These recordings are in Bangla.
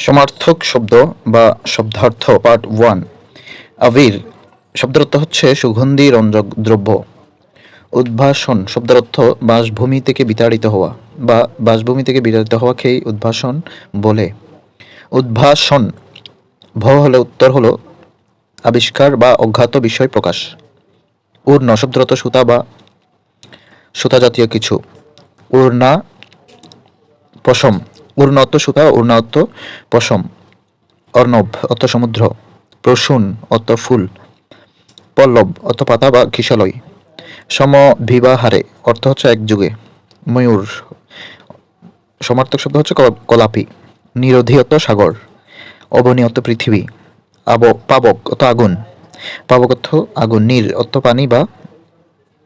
সমার্থক শব্দ বা শব্দার্থ পার্ট ওয়ান আবির, শব্দের অর্থ হচ্ছে সুগন্ধি রঞ্জক দ্রব্য। উদ্ভাসন, শব্দের অর্থ বাসভূমি থেকে বিতাড়িত হওয়া বা বাসভূমি থেকে বিতাড়িত হওয়াকেই উদ্ভাসন বলে। উদ্ভাসন, ভ হলে উত্তর হলো আবিষ্কার বা অজ্ঞাত বিষয় প্রকাশ। উর্ণ শব্দের অর্থ সুতা বা সুতা জাতীয় কিছু। উর্ণা পশম। উর্ণত্ব সুতা উর্ণাত্ব পশম, অর্ণব অর্থ সমুদ্র, প্রসূন অর্থ ফুল, পল্লব অর্থ পাতা বা কিশালয় সমভিবাহারে অর্থ হচ্ছে এক যুগে ময়ূর, সমার্থক শব্দ হচ্ছে কলা- কলাপি, নিরোধী অর্থ সাগর, অবনী পৃথিবী, আব, পাবক অর্থ আগুন, পাবক অর্থ আগুন নীর অর্থ পানি বা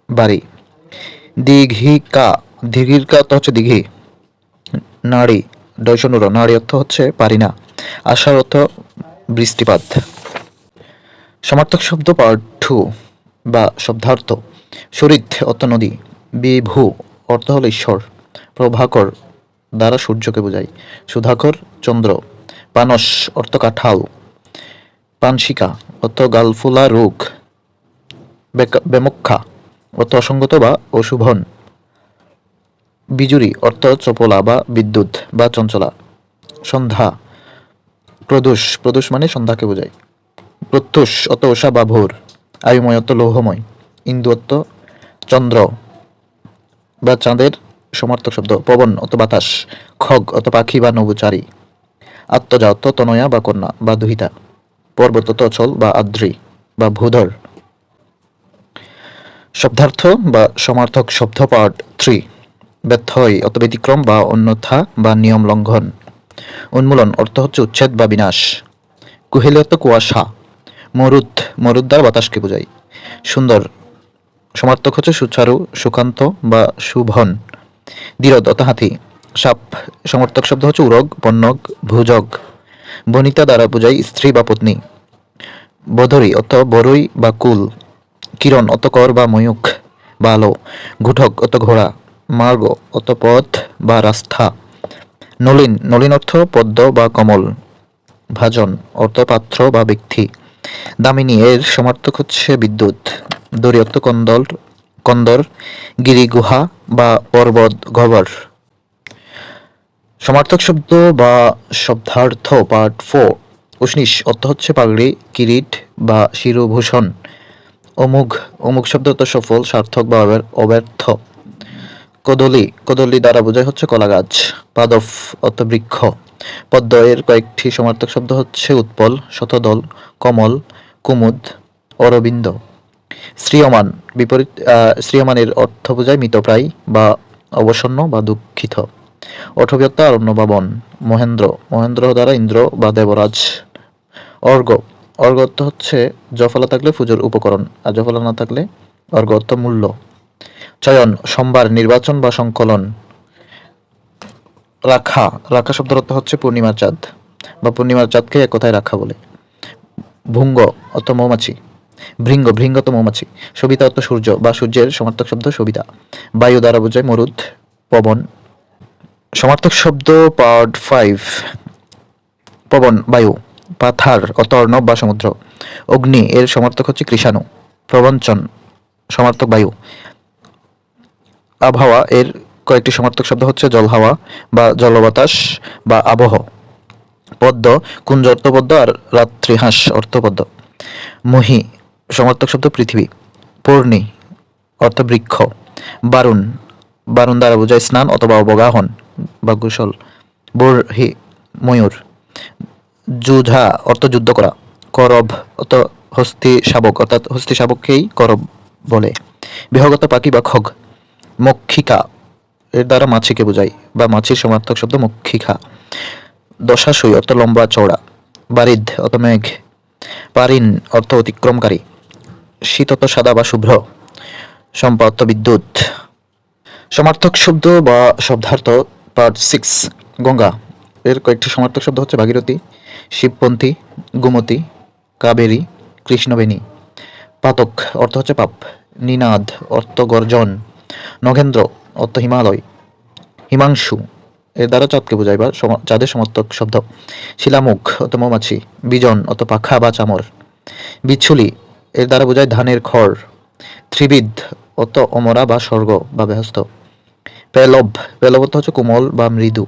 বাড়ি, দীঘিকা দীঘিকা অর্থ হচ্ছে দীঘি নারী ডয়সনুর নারী অর্থ হচ্ছে পারি না, আশার অর্থ বৃষ্টিপাত। সমার্থক শব্দ পার্ট টু বা শব্দার্থ। শরীর অর্থ নদী, বিভু অর্থ হল ঈশ্বর। প্রভাকর দ্বারা সূর্যকে বোঝায়। সুধাকর চন্দ্র, পানস অর্থ কাঁঠাল। পানশিকা অর্থ গালফুলা রোগ। বেমুক্ষা অর্থ অসঙ্গত বা অশুভন। বিজুরি, অর্থ, চপলা বা বিদ্যুৎ বা চঞ্চলা। সন্ধ্যা। প্রদোষ। প্রদোষ মানে সন্ধ্যাকে বোঝায়। প্রত্যুষ অত ওষা বা ভোর। আয়ুময় অত লৌহময়। ইন্দু অত চন্দ্র বা চাঁদের সমার্থক শব্দ। পবন অত বাতাস। খগ অত পাখি বা নভুচারী। আত্মজা অত তনয়া বা কন্যা বা দুহিতা। পর্বত অত অচল বা আদ্রি বা ভূধর। শব্দার্থ বা সমার্থক শব্দ পার্ট থ্রি। ব্যত্যয় অত ব্যতিক্রম বা অন্যথা বা নিয়ম লঙ্ঘন। উন্মূলন, অর্থ হচ্ছে উচ্ছেদ বা বিনাশ। কুহেলি অর্থ কুয়াশা। মরুদ মরুদ দ্বারা বাতাসকে বোঝায়। সুন্দর, সমার্থক হচ্ছে সুচারু, সুকান্ত বা শুভন দীরদ অত হাতি সাপ, সমর্থক শব্দ হচ্ছে উরগ পণ্যক ভুজগ। বনিতা দ্বারা বোঝায় স্ত্রী বা পত্নী। বধরী অত বরই বা কুল। কিরণ অত কর বা ময়ূখ। বা আলো ঘুঠক অত ঘোড়া। মার্গ অত পথ বা রাস্থা। নলিন নলিন অর্থ পদ্ম বা কমল। ভাজন অর্থ পাত্র বা ব্যক্তি। দামিনী, এর সমার্থক হচ্ছে বিদ্যুৎ। অর্থ কন্দল, কন্দর, গিরি গুহা বা পর্বত গহ্বর সমার্থক শব্দ বা শব্দার্থ, পার্ট ফোর। উষ্ণিস অর্থ হচ্ছে পাগড়ি, কিরিট বা শিরোভূষণ। অমুক অমুক শব্দ অর্থ সফল, সার্থক বা অব্যর্থ। কদলি কদলি দ্বারা বোঝায় হচ্ছে কলা গাছ পাদফ অর্থ বৃক্ষ। পদ্ম এর কয়েকটি সমার্থক শব্দ হচ্ছে উৎপল, শতদল, কমল, কুমুদ, অরবিন্দ। শ্রীয়মান বিপরীত শ্রীয়মানের অর্থ বোঝায় মৃতপ্রায় বা অবসন্ন বা দুঃখিত। অঠব্যক্ত অরণ্য বা বন, মহেন্দ্র মহেন্দ্র দ্বারা ইন্দ্র বা দেবরাজ। অর্ঘ অর্ঘ অর্থ হচ্ছে জফলা থাকলে পুজোর উপকরণ, আর জফলা না থাকলে অর্ঘ অর্থ মূল্য। চয়ন, সোমবার নির্বাচন বা সংকলন। রাখা রাখা শব্দের অর্থ হচ্ছে পূর্ণিমার চাঁদ, বা পূর্ণিমার চাঁদকে এক কথায় রাখা বলে। ভুঙ্গ অর্থ মৌমাছি, ভৃঙ্গ ভৃঙ্গ তো মৌমাছি সবিতা অর্থ সূর্য, বা সূর্যের সমার্থক শব্দ সবিতা বায়ু দ্বারা বোঝায় মরুদ, পবন। সমার্থক শব্দ পার্ট ফাইভ, পবন, বায়ু, পাথার অত অর্ণব বা সমুদ্র। অগ্নি, এর সমার্থক হচ্ছে কৃষাণু। প্রবঞ্চন, সমার্থক বায়ু। আবহাওয়া এর কয়েকটি সমার্থক শব্দ হচ্ছে জল হাওয়া বা জলবাতাস বা আবহ। পদ্ম, কুঞ্জ অর্থপদ্ম আর রাত্রিহাঁস অর্থপদ্ম। মহি, সমার্থক শব্দ পৃথিবী। পূর্ণি অর্থ বৃক্ষ বারুণ বারুণ দ্বারা বোঝায় স্নান অথবা অবগাহন বা কুশল বর্হি, ময়ূর। যুঝা, অর্থ যুদ্ধ করা। করব, অর্থ হস্তি শাবক, অর্থাৎ হস্তি শাবককেই করব বলে। বিহগত পাখি বা খগ। মক্ষিকা। এর দ্বারা মাছিকে বোঝায় বা মাছির সমার্থক শব্দ মক্ষিকা দশাশই অর্থ লম্বা চওড়া বারিদ অর্থ মেঘ, পারিন অর্থ অতিক্রমকারী শীত অর্থ সাদা বা শুভ্র সম্পা অর্থ বিদ্যুৎ। সমার্থক শব্দ বা শব্দার্থ পার্ট সিক্স, গঙ্গা। এর কয়েকটি সমার্থক শব্দ হচ্ছে ভাগীরথী, শিবপন্থী, গোমতী, কাবেরী, কৃষ্ণবেণী। পাতক অর্থ হচ্ছে পাপ, নিনাদ অর্থ গর্জন। নগেন্দ্র অর্থ হিমালয়, হিমাংশু, এর দ্বারা চাঁদকে বোঝায় বা চাঁদের সমর্থক শব্দ। শিলামুখ অত মৌমাছি, বিজন অত পাখা বা চামর। বিচ্ছুলি, এর দ্বারা বোঝায় ধানের খড়। ত্রিবিদ অত অমরা বা স্বর্গ বা বেহস্ত পেলব অর্থ হচ্ছে কোমল বা মৃদু।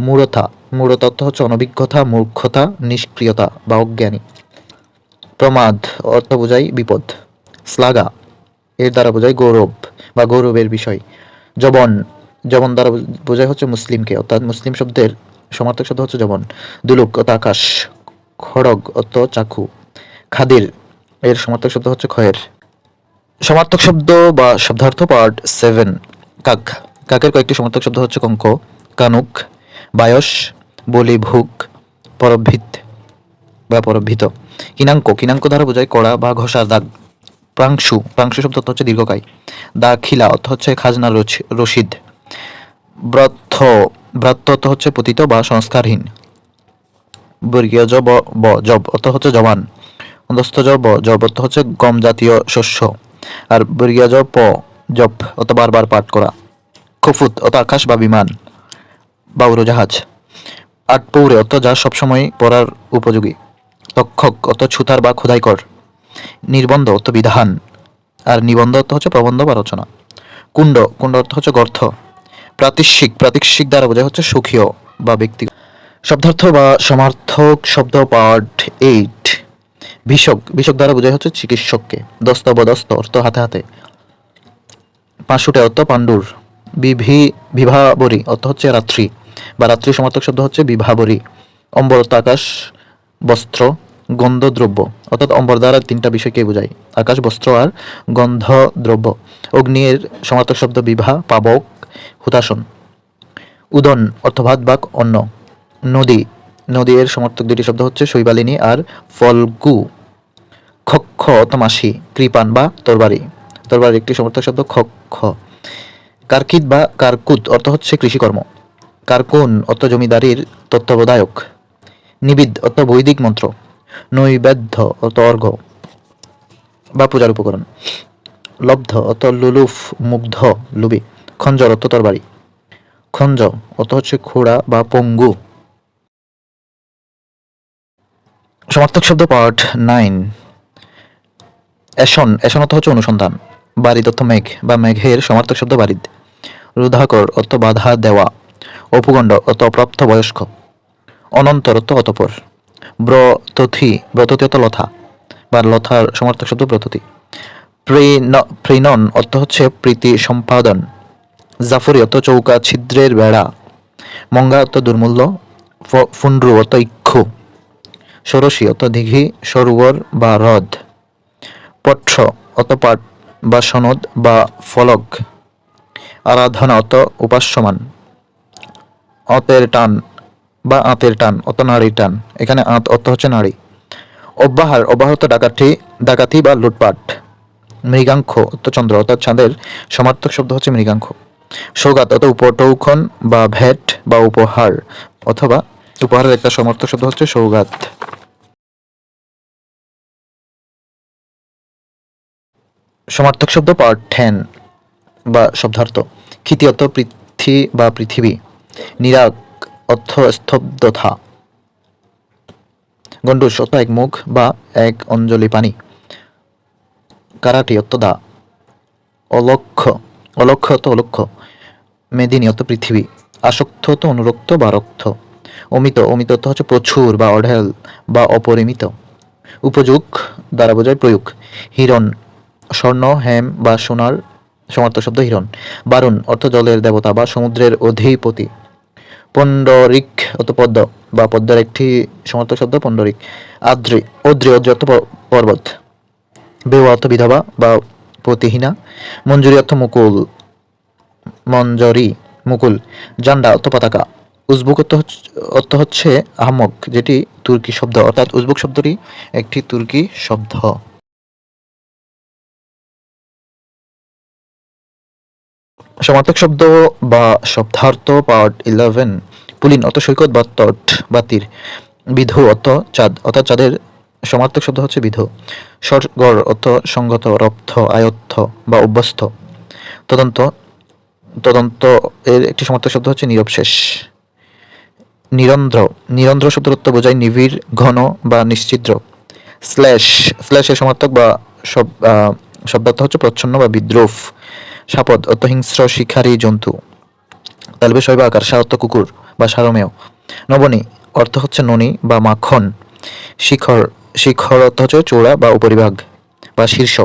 মূঢ়তা অর্থ হচ্ছে অনভিজ্ঞতা, মূর্খতা, নিষ্ক্রিয়তা বা অজ্ঞানী। প্রমাদ অর্থ বোঝায় বিপদ। শ্লাঘা এর দ্বারা বোঝায় গৌরব বা গৌরবের বিষয়। জবন জবন দ্বারা বোঝায় হচ্ছে মুসলিমকে, অর্থাৎ মুসলিম শব্দের সমার্থক শব্দ হচ্ছে জবন দুলুক অর্থ আকাশ, খড়গ, অর্থ চাকু। খাদির, এর সমার্থক শব্দ হচ্ছে খয়ের সমার্থক শব্দ বা শব্দার্থ পার্ট সেভেন, কাক। কাকের কয়েকটি সমার্থক শব্দ হচ্ছে কঙ্ক, কানুক, বায়স, বলি, ভুক পরভিত বা পরভিত কিনাঙ্ক কিনাঙ্ক দ্বারা বোঝায় কড়া বা ঘষার দাগ। প্রাংশু প্রাংশু শব্দ হচ্ছে দীর্ঘকায়। দাখিলা অর্থ হচ্ছে খাজনা রশিদ। ব্রথ ব্রত অর্থ হচ্ছে পতিত বা সংস্কারহীন। বর্গীয় জ, ব জব অর্থ হচ্ছে জবান। অন্তস্থ জ, ব, জব অর্থ হচ্ছে গম জাতীয় শস্য। আর বর্গীয় জ, প জব অর্থ বারবার পাঠ করা। খফুত অর্থ আকাশ বা বিমান। বা উড়োজাহাজ আটপৌরে অর্থ যা সবসময় পড়ার উপযোগী। তক্ষক অর্থ ছুতার বা খোদাইকর। নির্বন্ধ অর্থ বিধান, আর নিবন্ধ অর্থ হচ্ছে প্রবন্ধ বা রচনা। কুণ্ড কুণ্ড অর্থ হচ্ছে গর্থ। প্রাতিষ্যিক প্রাতিষ্যিক দ্বারা বোঝা হচ্ছে সুখীয় বা ব্যক্তি শব্দার্থ বা সমার্থক শব্দ পার্ট এইট। ভিষক ভিষক দ্বারা বোঝা হচ্ছে চিকিৎসককে। দস্ত বদস্ত অর্থ হাতে হাতে। পাঁচশোটে অর্থ পাণ্ডুর। বিভি, বিভাবরী অর্থ হচ্ছে রাত্রি, বা রাত্রি সমার্থক শব্দ হচ্ছে বিভাবরী। অম্বর অর্থ আকাশ, বস্ত্র গন্ধ দ্রব্য অর্থাৎ অম্বর দ্বারা তিনটা বিষয়কে বোঝায়। আকাশ, বস্ত্র আর গন্ধ দ্রব্য অগ্নির সমার্থক শব্দ বিভা, পাবক, হুতাসন। উদন অর্থ ভাত বাক, অন্ন। নদী নদী এর সমর্থক দুটি শব্দ হচ্ছে শৈবালিনী আর ফলগু। খক্ষ অর্থ মাসি কৃপান বা তরবারি। তরবারি একটি সমর্থক শব্দ খক্ষ। কার্কিদ বা কারকুত অর্থ হচ্ছে কৃষিকর্ম। কারকুন অর্থ জমিদারির তত্ত্বাবধায়ক। নিবিদ অর্থ বৈদিক মন্ত্র। নৈবেদ্য অর্থ অর্ঘ। বা পূজার উপকরণ। লব্ধ অত লুলুফ মুগ্ধ লুবি। খঞ্জর অর্থ তরবারি। খঞ্জ অত হচ্ছে খোড়া বা পঙ্গু। সমার্থক শব্দ পার্ট নাইন। এসন এসন অর্থ হচ্ছে অনুসন্ধান। বারিদ অর্থ মেঘ বা মেঘের সমার্থক শব্দ বারিদ রুধাকর অর্থ বাধা দেওয়া। অপুগণ্ড অত অপ্রাপ্ত বয়স্ক। অনন্তর অর্থ অতপর। ব্রতথি ব্রততি অর্থ লথা, বা লথার সমার্থক শব্দ প্রেন- প্রেনন অর্থ হচ্ছে প্রীতি সম্পাদন। জাফরি অর্থ চৌকা ছিদ্রের বেড়া। মঙ্গা অর্থ দুর্মূল্য। ফুন্ড্রু অর্থ ইক্ষু। ষোড়শী অর্থ দিঘি, সরোবর বা হ্রদ। পট্র অর্থ পাঠ বা সনদ বা ফলক। আরাধনা অত উপাস্যমান। অতের টান বা আঁতের টান, অত নারীর টান। এখানে আঁত অর্থ হচ্ছে নারী। অব্যাহার, অব্যাহত ডাকাতি ডাকাতি বা লুটপাট। মৃগাঙ্ক, অর্থ চন্দ্র, অর্থাৎ চাঁদের সমার্থক শব্দ হচ্ছে মৃগাঙ্ক। সৌগাত অর্থ উপটৌখন বা ভেট বা উপহার, অথবা উপহারের একটা সমার্থক শব্দ হচ্ছে সৌগাত সমার্থক শব্দ পার্ট টেন বা শব্দার্থ। ক্ষিতি অর্থ পৃথ্বী বা পৃথিবী। নিরাগ অর্থ স্তব্ধতা গন্ডুস অর্থ এক মুখ বা এক অঞ্জলি পানি। কারাটি অর্থ দা অলক্ষ্য অলক্ষ্য অর্থ মেদিনী, অর্থ পৃথিবী। আসক্ত অর্থ অনুরক্ত বা রক্ত। অমিত অমিত অর্থ হচ্ছে প্রচুর বা অঢেল বা অপরিমিত। উপযোগ দ্বারা বোঝায় প্রয়োগ। হিরণ, স্বর্ণ, হেম বা সোনার সমার্থক শব্দ হিরণ। বারুণ অর্থ জলের দেবতা বা সমুদ্রের অধিপতি। পণ্ডরিক অর্থ পদ্ম, বা পদ্মের একটি সমার্থক শব্দ পণ্ডরিক। আদ্রি, অদ্রি অদ্রি অর্থ পর্বত। বেওয়া অর্থ বিধবা বা প্রতিহীনা। মঞ্জুরি অর্থ মুকুল। মঞ্জরি, মুকুল। জান্ডা অর্থ পতাকা। উজবুক অর্থ হচ্ছে আহমক, যেটি তুর্কি শব্দ। অর্থাৎ উজবুক শব্দটি একটি তুর্কি শব্দ। সমার্থক শব্দ বা শব্দার্থ পার্ট ইলেভেন পুলিন অর্থ সৈকত বা তট, বা তীর, বিধু অর্থ চাঁদ, অর্থাৎ চাঁদের সমার্থক শব্দ হচ্ছে বিধ স্বর্গর অর্থ সঙ্গত রপ্থ আয়ত্থ বা অভ্যস্ত। তদন্ত তদন্ত এর একটি সমার্থক শব্দ হচ্ছে নিরবশেষ। নিরন্ধ্র নিরন্ধ্র শব্দের অর্থ বোঝায় নিবিড়, ঘন বা নিশ্চিদ্র। স্ল্যাশ, স্ল্যাশের সমার্থক বা শব্দার্থ হচ্ছে প্রচ্ছন্ন বা বিদ্রুপ। সাপদ অর্থ হিংস্র শিকারী জন্তু। তালবে শৈব আকার, সারত্ব কুকুর বা সারমেয়। নবনী, অর্থ হচ্ছে ননি বা মাখন, শিখর শিখর অর্থ হচ্ছে চূড়া বা উপরিভাগ বা শীর্ষ।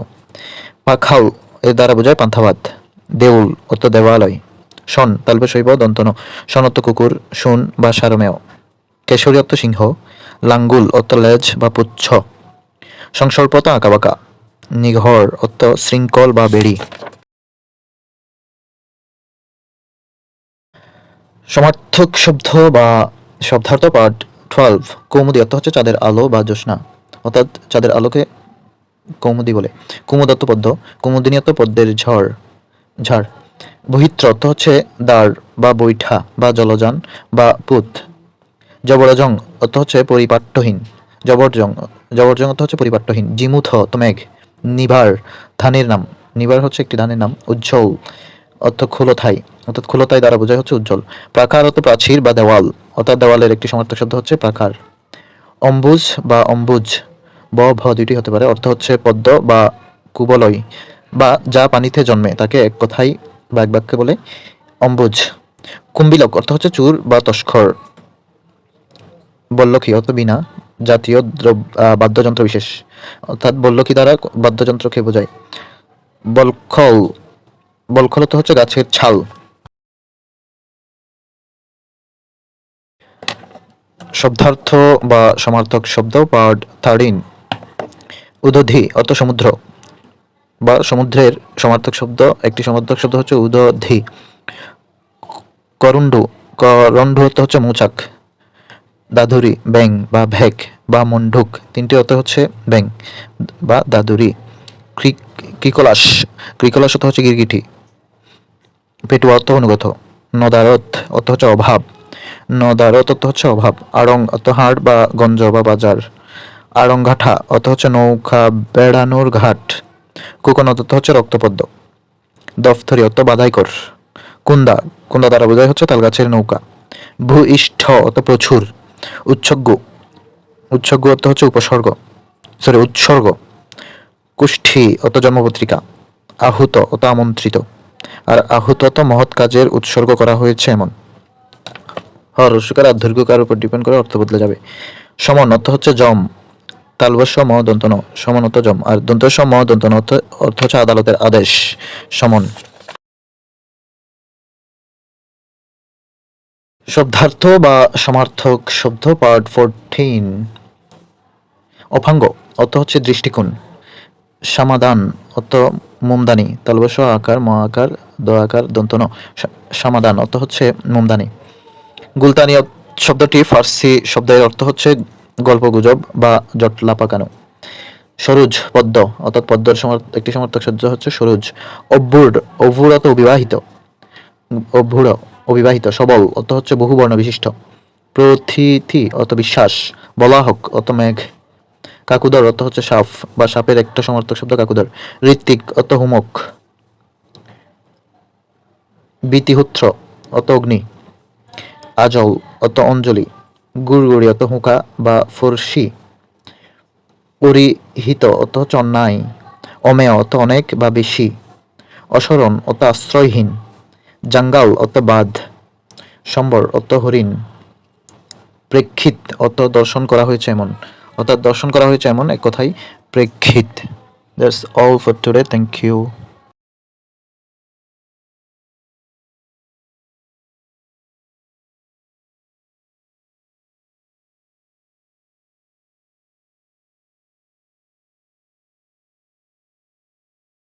পাখাল এর দ্বারা বোঝায় পান্থাবাদ। দেউল, অর্থ দেওয়ালয়। শন, তালবে শৈব, দন্তন, সনত্ব কুকুর, শুন বা সারমেয়। কেশরী অর্থ সিংহ, লাঙ্গুল অর্থ লেজ বা পুচ্ছ। সংসর্পত আঁকাবাঁকা নিঘর অর্থ শৃঙ্খল বা বেড়ি। সমার্থক শব্দ বা শব্দার্থ পার্ট টুয়েলভ কৌমুদি অর্থ হচ্ছে চাঁদের আলো বা জ্যোৎস্না। অর্থাৎ চাঁদের আলোকে কৌমুদি বলে। কুমুদত্ত পদ্ম কুমুদিনী অর্থ পদ্মের ঝড়, ঝাড়। বহিত্র অর্থ হচ্ছে দ্বার বা বৈঠা বা জলযান বা পুত। জবরজং অর্থ হচ্ছে পরিপাট্যহীন। জবরজং জবরজং অর্থ হচ্ছে পরিপাট্যহীন। জিমুথ অর্থ মেঘ নিভার, ধানের নাম। নিভার হচ্ছে একটি ধানের নাম, উজ্জ্বল, অর্থ খোলথাই। অর্থাৎ খোলতাই দ্বারা বোঝায় হচ্ছে উজ্জ্বল। প্রাকার অর্থ প্রাচীর বা দেওয়াল, অর্থাৎ দেওয়ালের একটি সমার্থক শব্দ হচ্ছে প্রাকার অম্বুজ বা অম্বুজ, ব, ভ দুইটি হতে পারে, অর্থ হচ্ছে পদ্ম বা কুবলয়, বা যা পানিতে জন্মে, তাকে এক কথাই বা এক বাক্যে বলে অম্বুজ। কুম্বিলক, অর্থ হচ্ছে চুর বা তস্কর বল্লখী অর্থ বিনা জাতীয় বাদ্যযন্ত্র বিশেষ, অর্থাৎ বল্লখী দ্বারা বাদ্যযন্ত্রকে বোঝায়। বলখল বলখল তো হচ্ছে গাছের ছাল শব্দার্থ বা সমার্থক শব্দ পার্ট থার্টিন উদধি অর্থ সমুদ্র বা সমুদ্রের সমার্থক শব্দ। একটি সমার্থক শব্দ হচ্ছে উদধি। করুণ্ডু, করণ্ডু অর্থ হচ্ছে মৌচাক, দাদুরি ব্যাং বা ভ্যাক বা মন্ডুক। তিনটি অর্থ হচ্ছে ব্যাং বা দাদুরি। ক্রিক ক্রিকলাস ক্রিকলাস অর্থ হচ্ছে গিরগিটি। পেটুয়া অর্থ অনুগত। নদারত অর্থ হচ্ছে অভাব। নদারত অর্থ হচ্ছে অভাব। আড়ং অর্থ হাট বা গঞ্জ বা বাজার আড়ংঘাটা অর্থ হচ্ছে নৌকা বেড়ানোর ঘাট। কুকনত অর্থ হচ্ছে রক্তপদ্ম। দফতরি অর্থ বাধাইকর। কুন্দা কুন্দা দ্বারা বোঝায় হচ্ছে তালগাছের নৌকা। ভূইষ্ঠ অর্থ প্রচুর। উৎসর্গ উৎসর্গ অর্থ হচ্ছে উপসর্গ। সরি, উৎসর্গ। কুষ্ঠী, অত জন্মপত্রিকা। আহুত, অত আমন্ত্রিত। আর আহুত অত মহৎ কাজের উৎসর্গ করা হয়েছে এমন। হর রস্যকার আর দৈর্ঘ্যকার উপর ডিপেন্ড করে অর্থ বদলে যাবে। সমন অর্থ হচ্ছে জম তালবস্য ম দন্তন সমন অর্থ জম, আর দন্তস্য ম দন্তন অর্থ অর্থ হচ্ছে আদালতের আদেশ, সমন। শব্দার্থ বা সমার্থক শব্দ পার্ট ফোরটিন অপাঙ্গ অর্থ হচ্ছে দৃষ্টিকোণ। সমাধান অর্থ মোমদানি তালবস আকার, ম, আকার, দ, আকার, দন্তন। সমাধান অর্থ হচ্ছে মোমদানি। গুলতানি শব্দটি ফার্সি শব্দের অর্থ হচ্ছে গল্প গুজব বা জটলা পাকানো সরুজ পদ্ম, অর্থাৎ পদ্মর একটি সমর্থক শব্দ হচ্ছে সরুজ। অভ্যুর অভ্যুর অর্থ অবিবাহিত। অভ্যুর অবিবাহিত, সবল, অর্থ হচ্ছে বহুবর্ণ বিশিষ্ট। প্রথিতি অত বিশ্বাস। বলা বলাহক অত মেঘ। কাকুদর, অর্থ হচ্ছে সাপ বা সাপের একটা সমর্থক শব্দ কাকুদর। ঋত্বিক, অর্থ হুমক। বিতিহুত্র অত অগ্নি। আজল অত অঞ্জলি, গুড়গুড়ি অর্থ হুঁকা বা ফরসি। পরিহিত হচ্ছে অন্যায় অমেয় অত অনেক বা বেশি। অসরণ অত আশ্রয়হীন, জাঙ্গাল অত বাঁধ সম্বর অত হরিণ। প্রেক্ষিত অত দর্শন করা হয়েছে এমন, অর্থাৎ দর্শন করা হয়েছে এমন এক কথাই প্রেক্ষিত। That's all for today thank you